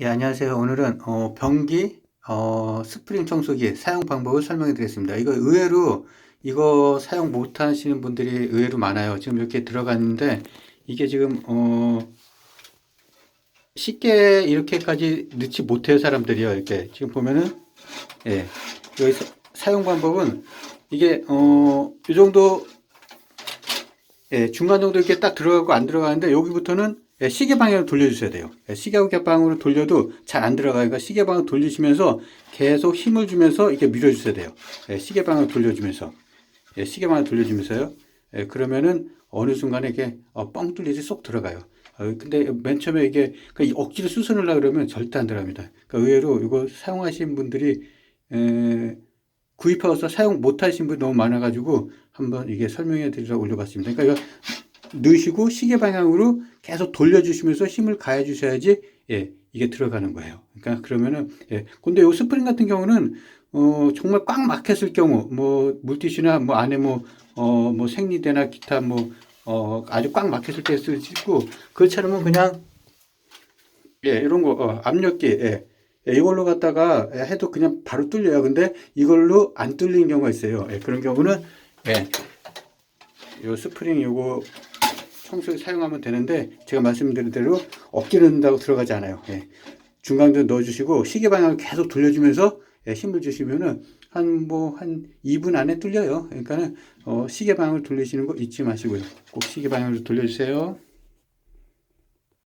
예, 안녕하세요. 오늘은 어, 변기 어, 스프링 청소기 사용 방법을 설명해 드리겠습니다. 이거 의외로 이거 사용 못 하시는 분들이 의외로 많아요. 지금 이렇게 들어갔는데 이게 지금 어, 쉽게 이렇게까지 넣지 못해요 사람들이요. 이렇게 지금 보면은 예, 여기 사- 사용 방법은 이게 어, 이 정도 예, 중간 정도 이렇게 딱 들어가고 안 들어가는데 여기부터는 예, 시계 방향으로 돌려주셔야 돼요. 예, 시계 방향으로 돌려도 잘 안 들어가요. 그러니까 시계 방향 돌리시면서 계속 힘을 주면서 이렇게 밀어주셔야 돼요. 예, 시계 방향 돌려주면서 예, 시계 방향 돌려주면서요. 예, 그러면은 어느 순간에 이게 어, 뻥 뚫리지 쏙 들어가요. 어, 근데 맨 처음에 이게 그러니까 억지로 수선하려고 그러면 절대 안 들어갑니다. 그러니까 의외로 이거 사용하신 분들이 에, 구입하고서 사용 못 하신 분이 너무 많아가지고 한번 이게 설명해 드리려고 올려봤습니다. 그러니까 이거 넣으시고 시계 방향으로 계속 돌려주시면서 힘을 가해 주셔야지 예 이게 들어가는 거예요. 그러니까 그러면은 예 근데 요 스프링 같은 경우는 어 정말 꽉 막혔을 경우 뭐 물티슈나 뭐 안에 뭐어뭐 생리대나 기타 뭐 어 아주 꽉 막혔을 때 쓸 수 있고 그렇지 않으면 그냥 예 이런 거 어, 압력기 예. 예, 이걸로 갖다가 해도 그냥 바로 뚫려요. 근데 이걸로 안 뚫리는 경우가 있어요. 예, 그런 경우는 예, 요 스프링 요거 청소에 사용하면 되는데 제가 말씀드린 대로 억지로 넣는다고 들어가지 않아요. 예. 중간도 넣어주시고 시계 방향을 계속 돌려주면서 예, 힘을 주시면은 한 뭐 한 2분 안에 뚫려요. 그러니까는 어, 시계 방향을 돌리시는 거 잊지 마시고요. 꼭 시계 방향으로 돌려주세요.